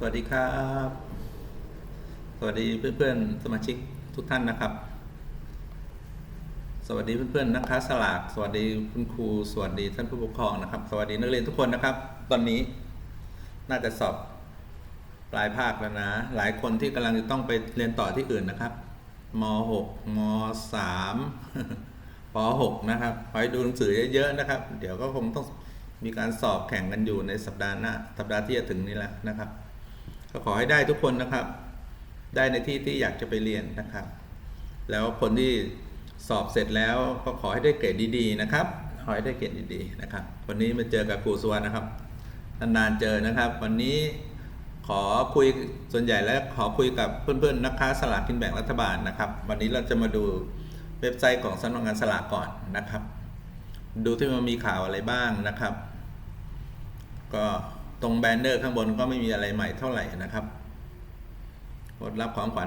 สวัสดีครับ สวัสดีเพื่อนๆ สมาชิกทุกท่านนะครับ สวัสดีเพื่อนๆนักค้าสลาก สวัสดีคุณครู สวัสดีท่านผู้ปกครองนะครับ สวัสดีนักเรียนทุกคนนะครับ ตอนนี้น่าจะสอบปลายภาคแล้วนะ หลายคนที่กำลังจะต้องไปเรียนต่อที่อื่นนะครับม .6 ม .3 ป .6 นะครับขอให้ดูหนังสือเยอะๆนะครับ เดี๋ยวก็คงต้องมีการสอบแข่งกันอยู่ในสัปดาห์หน้า สัปดาห์ที่จะถึงนี้แล้วนะครับ ก็ขอให้ได้ทุกคนนะครับ ได้ในที่ที่อยากจะไปเรียนนะครับ แล้วคนที่สอบเสร็จแล้วก็ขอให้ได้เกรดดีๆนะครับ ขอให้ได้เกรดดีๆนะครับ วันนี้มาเจอกับครูสวนนะครับ นานๆเจอนะครับ วันนี้ขอคุยส่วนใหญ่แล้วขอคุยกับเพื่อนๆนักค้าสลากกินแบ่งรัฐบาลนะครับ วันนี้เราจะมาดูเว็บไซต์ของสำนักงานสลากก่อนนะครับ ดูที่มันมีข่าวอะไรบ้างนะครับ ก็ ตรงแบนเนอร์ข้างบนก็ไม่มีอะไรใหม่เท่าไหร่นะครับกดรับของขวัญ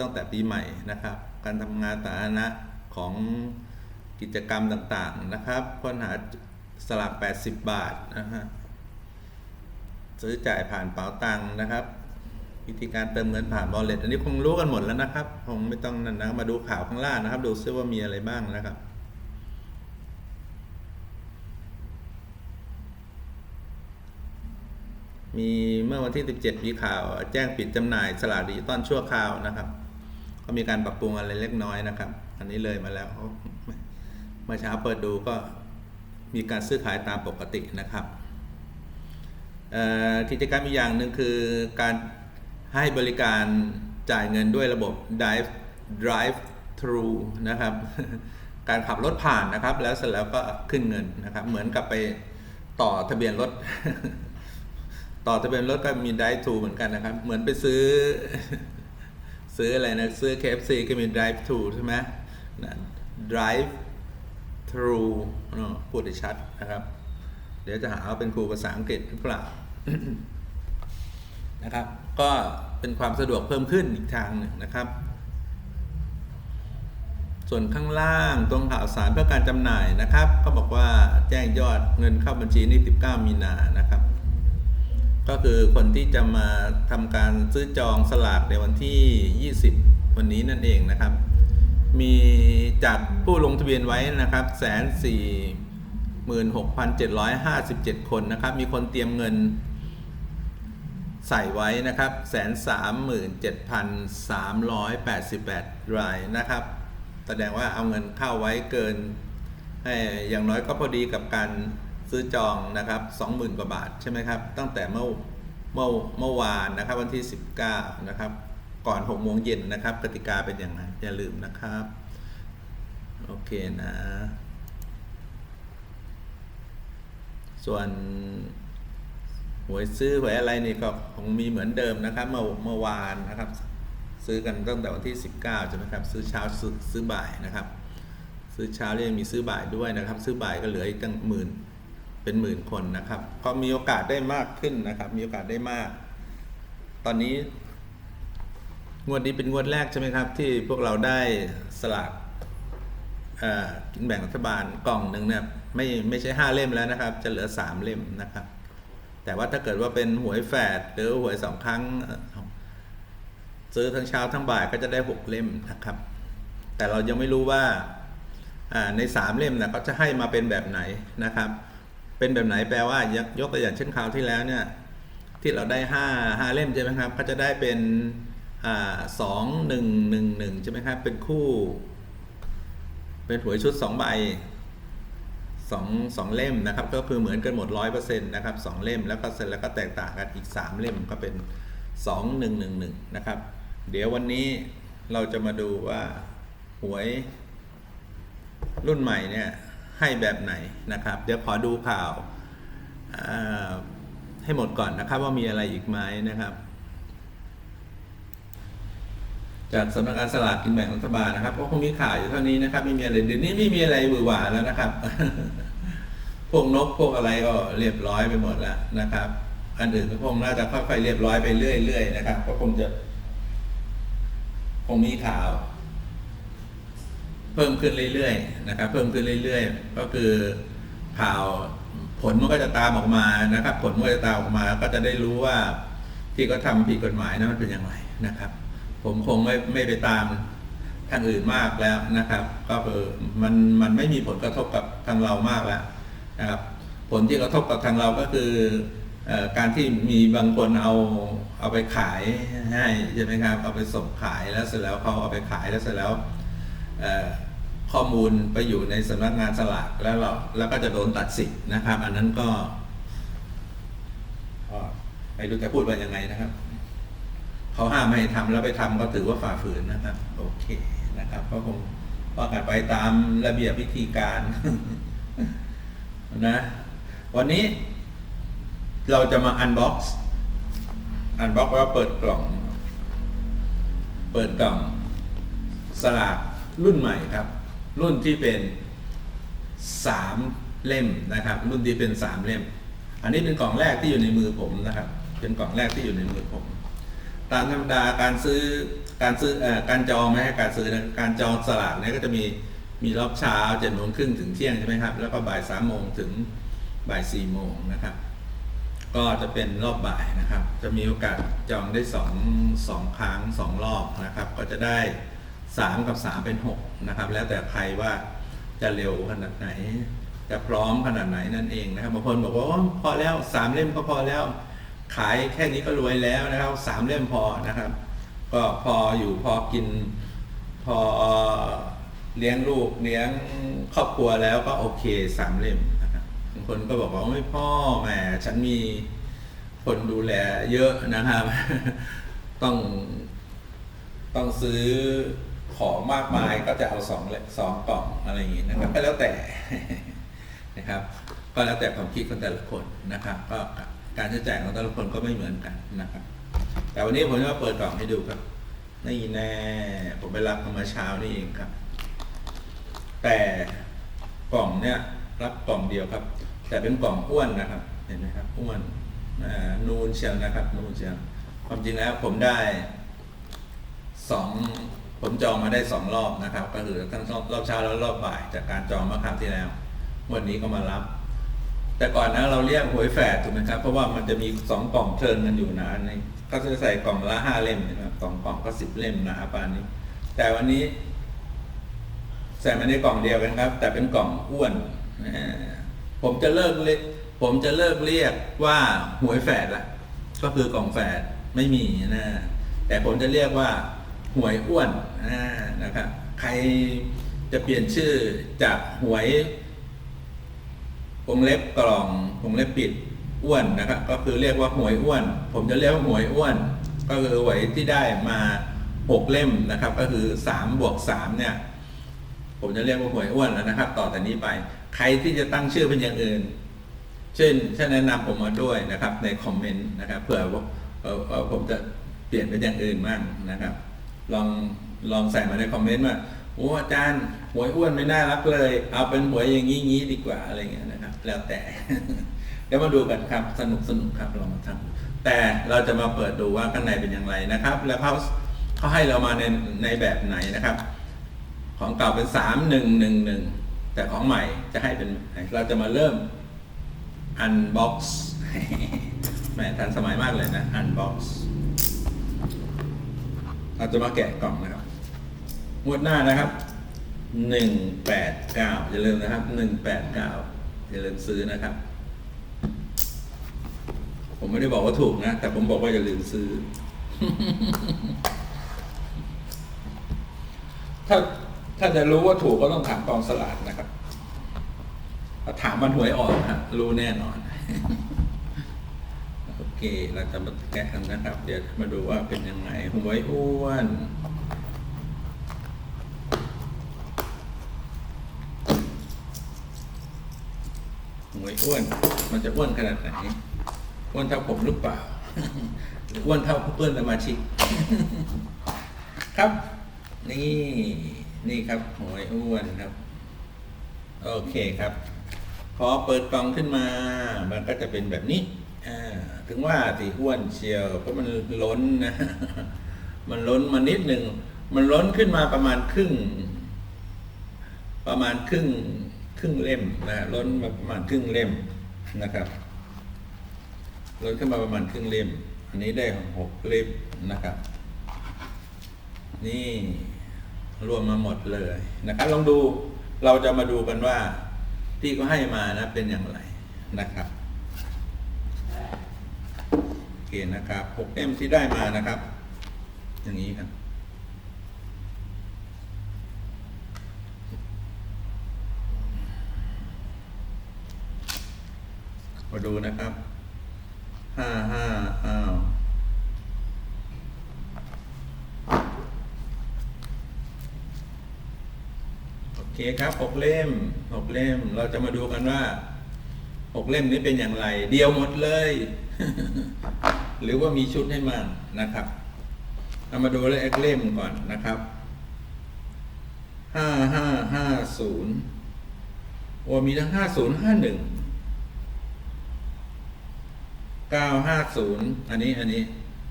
ตั้งแต่ปีใหม่นะครับ การทำงานสาธารณะของกิจกรรมต่างๆนะครับค้นหาสลาก 80 บาทนะฮะซื้อจ่ายผ่านเป๋าตังค์นะครับ วิธีการเติมเงินผ่านบอลเลตอันนี้คงรู้กันหมดแล้วนะครับ คงไม่ต้องนั่นนะมาดูข่าวข้างล่างนะครับ ดูซิว่ามีอะไรบ้างนะครับ มีเมื่อวันที่ 17 มีข่าว แจ้งปิดจำหน่ายสลากดิจิตอลชั่วคราวนะครับ ก็มีการปรับปรุงอะไรเล็กน้อยนะครับ อันนี้เลยมาแล้วเมื่อเช้าเปิดดูก็มีการซื้อขายตามปกตินะครับกิจกรรมอีกอย่างหนึ่งคือการให้บริการจ่ายเงินด้วยระบบ drive drive thru นะครับ การขับรถผ่านนะครับ แล้วเสร็จแล้วก็ขึ้นเงินนะครับ เหมือนกับไปต่อทะเบียนรถ ต่อทะเบียนรถก็มี drive thru เหมือนกันนะครับ เหมือนไปซื้อ ซื้ออะไรนะ ซื้อ KFC ก็มี drive thru ใช่ไหม drive thru พูดได้ชัดนะครับ เดี๋ยวจะหาว่าเป็นครูภาษาอังกฤษหรือเปล่านะครับ ก็เป็นความสะดวกเพิ่มขึ้นอีกทางหนึ่งนะครับ ส่วนข้างล่างตรงข่าวสารเพื่อการจำหน่ายนะครับ ก็บอกว่าแจ้งยอดเงินเข้าบัญชีนี่19 มีนานะครับ ก็คือคนที่จะมาทำการซื้อจองสลากในวันที่ 20 วันนี้นั่นเองนะครับ มีจากผู้ลงทะเบียนไว้นะครับแสนสี่หมื่นหกพันเจ็ดร้อยห้าสิบเจ็ดคนนะครับ มีคนเตรียมเงินใส่ไว้นะครับแสนสามหมื่นเจ็ดพันสามร้อยแปดสิบแปดรายนะครับ แสดงว่าเอาเงินเข้าไว้เกินอย่างน้อยก็พอดีกับการ ซื้อจองนะครับ20,000 กว่าบาทใช่ไหมครับ ตั้งแต่เมื่อเมื่อเมื่อวานนะครับวันที่ 19 นะครับ ก่อน6โมงเย็นนะครับ กติกาเป็นอย่างไรอย่าลืมนะครับ โอเคนะ ส่วนหวยซื้อหวยอะไรนี่ก็คงมีเหมือนเดิมนะครับ เมื่อเมื่อวานนะครับ ซื้อกันตั้งแต่วันที่ 19ใช่ไหมครับ ซื้อเช้าซื้อซื้อบ่ายนะครับ ซื้อเช้าเรียงมีซื้อบ่ายด้วยนะครับ ซื้อบ่ายก็เหลืออีกตั้งหมื่น เป็นหมื่นคนนะครับก็มีโอกาสได้มากขึ้นนะครับ มีโอกาสได้มาก ตอนนี้ งวดนี้เป็นงวดแรกใช่ไหมครับ ที่พวกเราได้สลากกินแบ่งรัฐบาลกล่องหนึ่งเนี่ยไม่ไม่ใช่ห้าเล่มแล้วนะครับ จะเหลือสามเล่มนะครับ แต่ว่าถ้าเกิดว่าเป็นหวยแฝดหรือหวยสองครั้ง ซื้อทั้งเช้าทั้งบ่ายก็จะได้หกเล่มนะครับ แต่เรายังไม่รู้ว่าในสามเล่มนะเขาจะให้มาเป็นแบบไหนนะครับ เป็นแบบไหนแปลว่ายกตัวอย่างเช่นคราวที่แล้วเนี่ยที่เราได้ห้าห้าเล่มใช่ไหมครับก็จะได้เป็นสองหนึ่งหนึ่งหนึ่งใช่ไหมครับเป็นคู่ เป็นหวยชุดสองใบสองสองเล่มนะครับก็คือเหมือนกันหมดร้อยเปอร์เซ็นต์นะครับสองเล่มแล้วก็เสร็จแล้วก็แตกต่างกันอีกสามเล่มก็เป็นสองหนึ่งหนึ่งหนึ่งนะครับ เดี๋ยววันนี้เราจะมาดูว่าหวยรุ่นใหม่เนี่ย ให้แบบไหนนะครับ เดี๋ยวขอดูข่าวให้หมดก่อนนะครับว่ามีอะไรอีกไหมนะครับ จากสำนักงานสลากกินแบ่งรัฐบาลนะครับก็คงมีข่าวอยู่เท่านี้นะครับไม่มีอะไรเดี๋ยวนี้ไม่มีอะไรหวือหวาแล้วนะครับพวกนกพวกอะไรก็เรียบร้อยไปหมดแล้วนะครับ อันอื่นก็คงน่าจะค่อยๆเรียบร้อยไปเรื่อยๆนะครับ ก็คงจะคงมีข่าว เพิ่มขึ้นเรื่อยๆนะครับ เพิ่มขึ้นเรื่อยๆ ก็คือข่าวผลมันก็จะตามออกมานะครับ ผลมันก็จะตามออกมาก็จะได้รู้ว่าที่เขาทำผิดกฎหมายนะมันเป็นอย่างไรนะครับ ผมคงไม่ไม่ไปตามทางอื่นมากแล้วนะครับ ก็คือมันมันไม่มีผลกระทบกับทางเรามากแล้วนะครับผลที่กระทบกับทางเราก็คืออการที่มีบางคนเอาเอาไปขายให้ใช่ไหมครับเอาไปส่งขายแล้วเสร็จแล้วเขาเอาไปขายแล้วเสร็จแล้ว ข้อมูลไปอยู่ในสำนักงานสลากแล้วเราแล้วก็จะโดนตัดสิทธิ์นะครับ อันนั้นก็ไม่รู้จะพูดว่ายังไงนะครับเขาห้ามไม่ให้ทำแล้วไปทำก็ถือว่าฝ่าฝืนนะครับ โอเคนะครับ ก็คงว่ากันไปตามระเบียบวิธีการนะ วันนี้เราจะมาอันบ็อกซ์อันบ็อกซ์ว่าเปิดกล่อง เปิดกล่องสลาก รุ่นใหม่ครับ รุ่นที่เป็นสามเล่มนะครับ รุ่นที่เป็นสามเล่ม อันนี้เป็นกล่องแรกที่อยู่ในมือผมนะครับ เป็นกล่องแรกที่อยู่ในมือผม ตามธรรมดาการซื้อการซื้ออการจองไม่ให้การซื้อนะการจองสลากเนี่ยก็จะมีมีรอบเช้าเจ็ดโมงครึ่งถึงเที่ยงใช่ไหมครับ แล้วก็บ่ายสามโมงถึงบ่ายสี่โมงนะครับ ก็จะเป็นรอบบ่ายนะครับ จะมีโอกาสจองได้สองสองครั้งสองรอบนะครับ ก็จะได้ สามกับสามเป็นหกนะครับ แล้วแต่ใครว่าจะเร็วขนาดไหน จะพร้อมขนาดไหนนั่นเองนะครับบางคนบอกว่าพอแล้วสามเล่มก็พอแล้ว ขายแค่นี้ก็รวยแล้วนะครับสามเล่มพอนะครับ ก็พออยู่พอกินพอเลี้ยงลูกเลี้ยงครอบครัวแล้วก็โอเคสามเล่มนะครับบางคนก็บอกว่าไม่พ่อแหมฉันมีคนดูแลเยอะนะครับ ต้องต้องซื้อ ของมากมายก็จะเอาสองเล่มสองกล่องอะไรอย่างงี้นะครับก็แล้วแต่นะครับ ก็แล้วแต่ความคิดของแต่ละคนนะครับ ก็การใช้จ่ายของแต่ละคนก็ไม่เหมือนกันนะครับ แต่วันนี้ผมจะมาเปิดกล่องให้ดูครับนี่แน่ผมไปรับมาเมื่อเช้านี่เองครับ แต่กล่องเนี่ยรับกล่องเดียวครับ แต่เป็นกล่องอ้วนนะครับเห็นไหมครับอ้วนอ่านูนเชียวนะครับ นูนเชียวความจริงแล้วผมได้สอง ผมจองมาได้สองรอบนะครับ ก็คือทั้งรอบเช้าแล้วรอบบ่ายจากการจองเมื่อครั้งที่แล้ว วันนี้ก็มารับ แต่ก่อนนะเราเรียกหวยแฝดถูกไหมครับ เพราะว่ามันจะมีสองกล่องเทิร์นกันอยู่นะในก็จะใส่กล่องละห้าเล่มนะครับกล่องกล่องก็สิบเล่มนะปานนี้ แต่วันนี้ ใส่มาในกล่องเดียวกันครับ แต่เป็นกล่องอ้วนผมจะเลิกเรียผมจะเลิกเรียกว่าหวยแฝดละก็คือกล่องแฝดไม่มีนะแต่ผมจะเรียกว่า หวยอ้วนนะครับใครจะเปลี่ยนชื่อจากหวย วงเล็บกล่อง วงเล็บปิดอ้วนนะครับ ก็คือเรียกว่าหวยอ้วน ผมจะเรียกว่าหวยอ้วน ก็คือหวยที่ได้มาหกเล่มนะครับ ก็คือสามบวกสามเนี่ย ผมจะเรียกว่าหวยอ้วนแล้วนะครับ ต่อแต่นี้ไป ใครที่จะตั้งชื่อเป็นอย่างอื่น เช่นช่แนะนำผมมาด้วยนะครับ ในคอมเมนต์นะครับเผื่อผมจะเปลี่ยนเป็นอย่างอื่นบ้างนะครับ ลองลองใส่มาในคอมเมนต์ว่าโอ้อาจารย์หวยอ้วนไม่น่ารักเลย เอาเป็นหวยอย่างงี้งี้ดีกว่าอะไรเงี้ยนะครับ แล้วแต่ เดี๋ยวมาดูกันครับสนุกสนุกครับลองมาทำแต่เราจะมาเปิดดูว่าข้างในเป็นอย่างไรนะครับ แล้วเขาเขาให้เรามาในในแบบไหนนะครับ ของเก่าเป็นสามหนึ่งหนึ่งหนึ่งแต่ของใหม่จะให้เป็นเราจะมาเริ่ม unbox แหมทันสมัยมากเลยนะ unbox เราจะมาแกะกล่องนะครับงวดหน้านะครับหนึ่งแปดเก้าอย่าลืมนะครับหนึ่งแปดเก้าอย่าลืมซื้อนะครับ ผมไม่ได้บอกว่าถูกนะ แต่ผมบอกว่าอย่าลืมซื้อ ถ้าถ้าจะรู้ว่าถูกก็ต้องถามกองสลากนะครับ ถ้าถามมันหวยออกครับรู้แน่นอน เคเราจะมาแกะกันนะครับ เดี๋ยวมาดูว่าเป็นยังไงหวยอ้วนหวยอ้วน มันจะอ้วนขนาดไหน อ้วนเท่าผมหรือเปล่า หรืออ้วนเท่าเพื่อนสมาชิก ครับ นี่ นี่ครับหวยอ้วนครับ โอเคครับ พอเปิดกล่องขึ้นมา มันก็จะเป็นแบบนี้ ถึงว่าสีอ้วนเชียวเพราะมันล้นนะ มันล้นมานิดหนึ่ง มันล้นขึ้นมาประมาณครึ่ง ประมาณครึ่งครึ่งเล่มนะฮะล้นมาประมาณครึ่งเล่มนะครับล้นขึ้นมาประมาณครึ่งเล่ม อันนี้ได้หกคลิปนะครับ นี่รวมมาหมดเลยนะครับ ลองดูเราจะมาดูกันว่าที่ก็ให้มานะเป็นอย่างไรนะครับ เคนะครับ 6M ที่ได้มานะครับ อย่างนี้ครับมาดูนะครับห้าห้าอ้าวโอเคครับหกเล่มหกเล่ม เราจะมาดูกันว่าหกเล่มนี้เป็นอย่างไร เดียวหมดเลย หรือว่ามีชุดให้มั่งนะครับเรามาดูเลขเล่มก่อนนะครับห้าห้าห้าศูนย์โอ้มีทั้งห้าศูนย์ห้าหนึ่งเก้าห้าศูนย์อันนี้อันนี้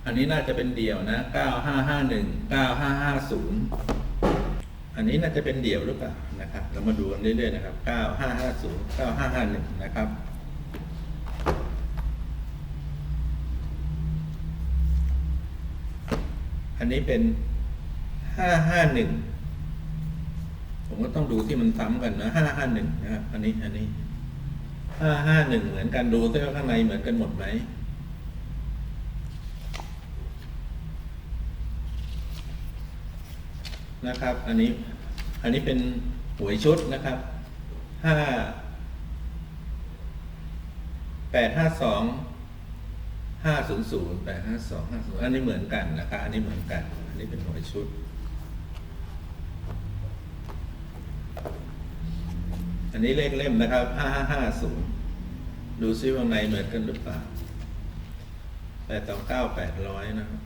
อันนี้น่าจะเป็นเดี่ยวนะเก้าห้าห้าหนึ่งเก้าห้าห้าศูนย์อันนี้น่าจะเป็นเดี่ยวหรือเปล่านะครับ เรามาดูกันเรื่อยๆนะครับ9550 9551นะครับ อันนี้เป็น551ผมก็ต้องดูที่มันซ้ำกันนะ551นะครับอันนี้อันนี้551เหมือนกันดูซิว่าข้างในเหมือนกันหมดไหมนะครับ อันนี้ อันนี้เป็นหวยชุดนะครับห้าแปดห้าสอง ห้าศูนย์ศูนย์แปห้าสองห้าศูนย์อันนี้เหมือนกันนะครับอันนี้เหมือนกัน อันนี้เป็นหวยชุด อันนี้เลขเล่มนะครับห้าห้าห้าศูนย์ดูซิว่าในเหมือนกันหรือเปล่าแปดสองเก้าแปดร้อยนะครับ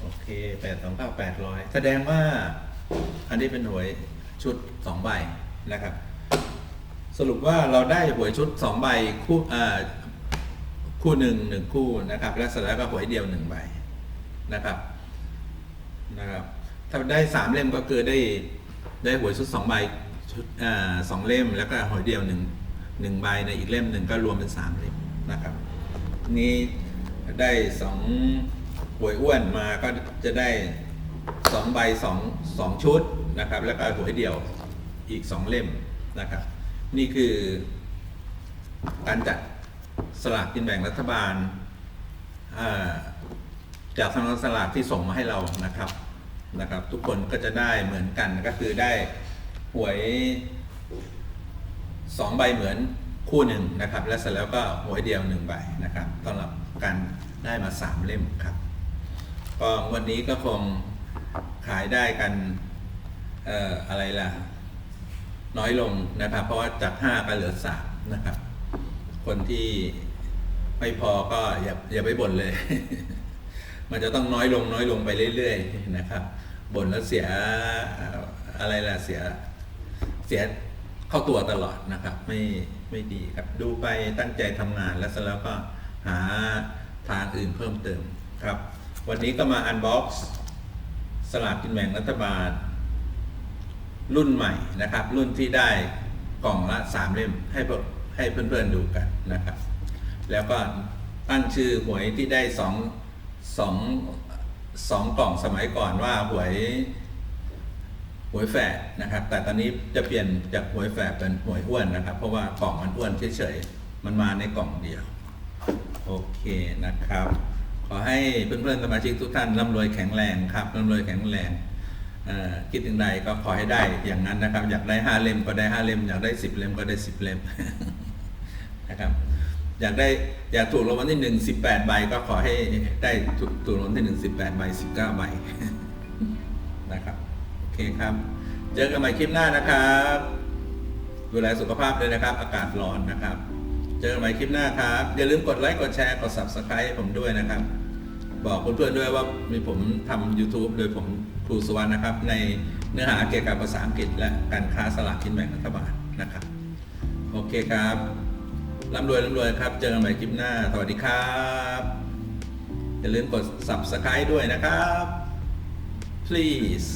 โอเคแปดสองเก้าแปดร้อยแสดงว่าอันนี้เป็นหวยชุดสองใบนะครับ สรุปว่าเราได้หวยชุดสองใบคู่อ่าคู่หนึ่งหนึ่งคู่นะครับ และเสร็จแล้วก็หวยเดียวหนึ่งใบนะครับนะครับ ถ้าได้สามเล่มก็คือได้ได้หวยชุดสองใบชุดอ่าสองเล่มแล้วก็หวยเดียวหนึ่งหนึ่งใบในอีกเล่มหนึ่งก็รวมเป็นสามเล่มนะครับ นี่ได้สองหวยอ้วนมาก็จะได้สองใบสองสองชุดนะครับ แล้วก็หวยเดียวอีกสองเล่มนะครับ นี่คือการจัดสลากกินแบ่งรัฐบาลาจากสำนักสลากที่ส่งมาให้เรานะครับนะครับ ทุกคนก็จะได้เหมือนกันก็คือได้หวยสองใบเหมือนคู่หนึ่งนะครับ และเสร็จแล้วก็หวยเดียวหนึ่งใบนะครับสำหรับการได้มาสามเล่มครับก็วันนี้ก็คงขายได้กันอออะไรล่ะ น้อยลงนะครับ เพราะว่าจากห้าก็เหลือสามนะครับ คนที่ไม่พอก็อย่าอย่าไปบ่นเลย มันจะต้องน้อยลงน้อยลงไปเรื่อยๆนะครับบ่นแล้วเสียอะไรล่ะเสียเสียเข้าตัวตลอดนะครับ ไม่ไม่ดีครับ ดูไปตั้งใจทำงานแล้วเสร็จแล้วก็หาทางอื่นเพิ่มเติมครับ วันนี้ก็มาอันบ็อกซ์สลากกินแบ่งรัฐบาล รุ่นใหม่นะครับ รุ่นที่ได้กล่องละสามเล่มให้ให้เพื่อนๆดูกันนะครับ แล้วก็ตั้งชื่อหวยที่ได้สองสองสองกล่องสมัยก่อนว่าหวยหวยแฝดนะครับ แต่ตอนนี้จะเปลี่ยนจากหวยแฝดเป็นหวยอ้วนนะครับ เพราะว่ากล่องมันอ้วนเฉยๆมันมาในกล่องเดียว โอเคนะครับ ขอให้เพื่อนๆสมาชิกทุกท่านร่ำรวยแข็งแรงครับร่ำรวยแข็งแรง คิดถึงใดก็ขอให้ได้อย่างนั้นนะครับ อยากได้ห้าเล่มก็ได้ห้าเล่ม อยากได้สิบเล่มก็ได้สิบเล่มนะครับอยากได้อยากถูกรางวัลที่หนึ่งสิบแปดใบก็ขอให้ได้ถูกถูกรางวัลที่หนึ่งสิบแปดใบสิบเก้าใบนะครับโอเคครับ เจอกันใหม่คลิปหน้านะครับดูแลสุขภาพด้วยนะครับ อากาศร้อนนะครับ เจอกันใหม่คลิปหน้าครับ อย่าลืมกดไลค์กดแชร์กด subscribe ผมด้วยนะครับ บอกเพื่อนๆด้วยว่ามีผมทำ YouTube โดยผม ครูสุวรรณนะครับ ในเนื้อหาเกี่ยวกับภาษาอังกฤษ และการค้าสลากกินแบ่งรัฐบาลนะครับ โอเคครับร่ำรวยร่ำรวยครับ เจอกันใหม่คลิปหน้า สวัสดีครับ อย่าลืมกด subscribe ด้วยนะครับ please